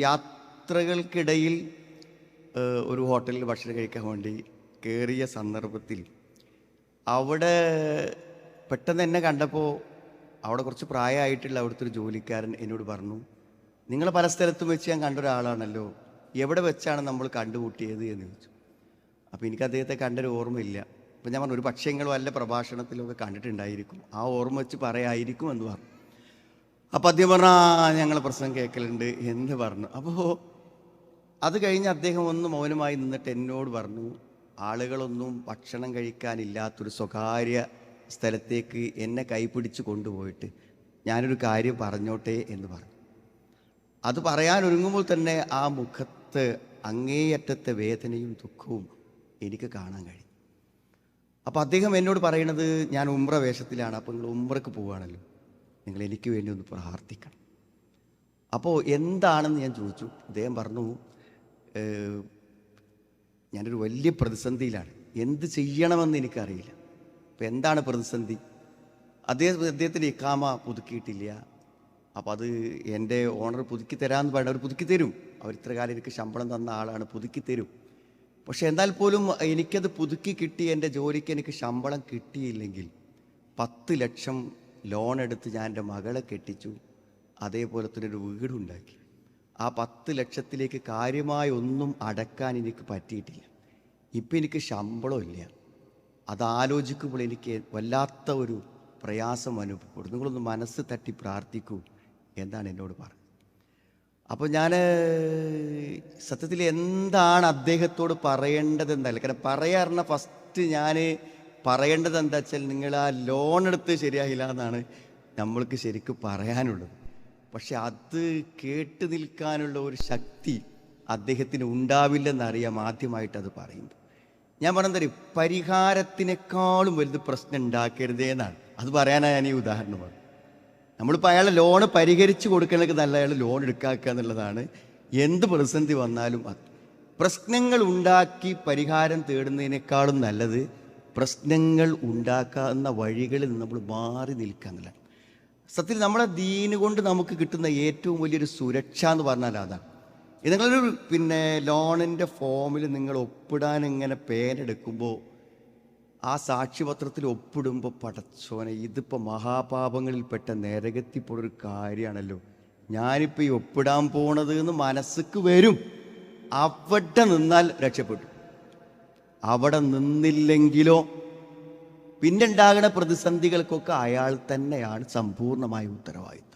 യാത്രകൾക്കിടയിൽ ഒരു ഹോട്ടലിൽ ഭക്ഷണം കഴിക്കാൻ വേണ്ടി കയറിയ സന്ദർഭത്തിൽ അവിടെ പെട്ടെന്ന് എന്നെ കണ്ടപ്പോൾ അവിടെ കുറച്ച് പ്രായമായിട്ടുള്ള അവിടുത്തെ ഒരു ജോലിക്കാരൻ എന്നോട് പറഞ്ഞു നിങ്ങൾ പല സ്ഥലത്തും വെച്ച് ഞാൻ കണ്ട ഒരാളാണല്ലോ എവിടെ വെച്ചാണ് നമ്മൾ കണ്ടുമുട്ടിയത്? എന്ന് ചോദിച്ചു. അപ്പോൾ എനിക്ക് അദ്ദേഹത്തെ കണ്ടൊരു ഓർമ്മയില്ല. അപ്പം ഞാൻ പറഞ്ഞു ഒരു പക്ഷേ നിങ്ങൾ വല്ല പ്രഭാഷണത്തിലൊക്കെ കണ്ടിട്ടുണ്ടായിരിക്കും. ആ ഓർമ്മ വെച്ച് പറയായിരിക്കും എന്ന് പറഞ്ഞു. അപ്പം അദ്ദേഹം പറഞ്ഞു ആ ഞങ്ങൾ പ്രശ്നം കേൾക്കലുണ്ട് എന്ന് പറഞ്ഞു. അപ്പോൾ അത് കഴിഞ്ഞ് അദ്ദേഹം ഒന്ന് മൗനമായി നിന്നിട്ട് എന്നോട് പറഞ്ഞു ആളുകളൊന്നും ഭക്ഷണം കഴിക്കാനില്ലാത്തൊരു സ്വകാര്യ സ്ഥലത്തേക്ക് എന്നെ കൈപിടിച്ച് കൊണ്ടുപോയിട്ട് ഞാനൊരു കാര്യം പറഞ്ഞോട്ടെ എന്ന് പറഞ്ഞു. അത് പറയാൻ ഒരുങ്ങുമ്പോൾ തന്നെ ആ മുഖത്ത് അങ്ങേയറ്റത്തെ വേദനയും ദുഃഖവും എനിക്ക് കാണാൻ കഴിയും അപ്പോൾ അദ്ദേഹം എന്നോട് പറയണത് ഞാൻ ഉമ്ര വേഷത്തിലാണ് അപ്പോൾ നിങ്ങൾ ഉമ്രക്ക് പോവുകയാണല്ലോ നിങ്ങൾ എനിക്ക് വേണ്ടി ഒന്ന് പ്രാർത്ഥിക്കണം. അപ്പോൾ എന്താണെന്ന് ഞാൻ ചോദിച്ചു. അദ്ദേഹം പറഞ്ഞു "ഏഹ്, ഞാനൊരു വലിയ പ്രതിസന്ധിയിലാണ്. എന്ത് ചെയ്യണമെന്ന് എനിക്കറിയില്ല. അപ്പോൾ എന്താണ് പ്രതിസന്ധി? അദ്ദേഹം അദ്ദേഹത്തിന് ഇക്കാമ പുതുക്കിയിട്ടില്ല. അപ്പോൾ അത് എന്റെ ഓണർ പുതുക്കി തരാമെന്ന് പറഞ്ഞാൽ അവർ പുതുക്കി തരും. അവർ ഇത്ര കാലം എനിക്ക് ശമ്പളം തന്ന ആളാണ് പുതുക്കി തരും. പക്ഷേ എന്നാൽ പോലും എനിക്കത് പുതുക്കി കിട്ടി എന്റെ ജോലിക്ക് എനിക്ക് ശമ്പളം കിട്ടിയില്ലെങ്കിൽ പത്ത് ലക്ഷം ലോൺ എടുത്ത് ഞാൻ എന്റെ മകളെ കെട്ടിച്ചു. അതേപോലെ തന്നെ ഒരു വീടുണ്ടാക്കി. ആ പത്ത് ലക്ഷത്തിലേക്ക് കാര്യമായ ഒന്നും അടക്കാൻ എനിക്ക് പറ്റിയിട്ടില്ല. ഇപ്പം എനിക്ക് ശമ്പളമില്ല. അതാലോചിക്കുമ്പോൾ എനിക്ക് വല്ലാത്ത ഒരു പ്രയാസം അനുഭവപ്പെടും. നിങ്ങളൊന്ന് മനസ്സ് തട്ടി പ്രാർത്ഥിക്കൂ എന്നാണ് എന്നോട് പറഞ്ഞത്. അപ്പോൾ ഞാൻ സത്യത്തിൽ എന്താണ് അദ്ദേഹത്തോട് പറയേണ്ടതെന്നല്ല. കാരണം പറയാറുള്ള ഫസ്റ്റ് ഞാൻ പറയേണ്ടത് എന്താ വെച്ചാൽ നിങ്ങൾ ആ ലോൺ എടുത്ത് ശരിയായില്ല എന്നാണ് നമ്മൾക്ക് ശരിക്കും പറയാനുള്ളത്. പക്ഷെ അത് കേട്ട് നിൽക്കാനുള്ള ഒരു ശക്തി അദ്ദേഹത്തിന് ഉണ്ടാവില്ലെന്നറിയാം ആദ്യമായിട്ട് അത് പറയുമ്പോൾ ഞാൻ പറഞ്ഞത് പരിഹാരത്തിനേക്കാളും വലുത് പ്രശ്നം ഉണ്ടാക്കരുതേ എന്നാണ്. അത് പറയാനാണ് ഞാൻ ഈ ഉദാഹരണം പറഞ്ഞത്. നമ്മളിപ്പോൾ അയാളെ ലോണ് പരിഹരിച്ച് കൊടുക്കണമെങ്കിൽ നല്ല അയാൾ ലോൺ എടുക്കാക്കുക എന്നുള്ളതാണ് എന്ത് പ്രതിസന്ധി വന്നാലും പ്രശ്നങ്ങൾ ഉണ്ടാക്കി പരിഹാരം തേടുന്നതിനേക്കാളും നല്ലത് പ്രശ്നങ്ങൾ ഉണ്ടാക്കാവുന്ന വഴികളിൽ നമ്മൾ മാറി നിൽക്കുക സത്യത്തിൽ നമ്മുടെ ദീന് കൊണ്ട് നമുക്ക് കിട്ടുന്ന ഏറ്റവും വലിയൊരു സുരക്ഷ എന്ന് പറഞ്ഞാൽ അതാണ് നിങ്ങളൊരു പിന്നെ ലോണിന്റെ ഫോമിൽ നിങ്ങൾ ഒപ്പിടാൻ ഇങ്ങനെ പേനെടുക്കുമ്പോൾ ആ സാക്ഷ്യപത്രത്തിൽ ഒപ്പിടുമ്പോൾ പടച്ചോനെ ഇതിപ്പോൾ മഹാപാപങ്ങളിൽപ്പെട്ട നരകത്തിപ്പോഴൊരു കാര്യമാണല്ലോ. ഞാനിപ്പോൾ ഈ ഒപ്പിടാൻ പോണത് എന്ന് മനസ്സിക്ക് വരും. അവിടെ നിന്നാൽ രക്ഷപ്പെട്ടു. അവിടെ നിന്നില്ലെങ്കിലോ പിന്നെ ഉണ്ടാകുന്ന പ്രതിസന്ധികൾക്കൊക്കെ അയാൾ തന്നെയാണ് സമ്പൂർണമായ ഉത്തരവാദിത്വം.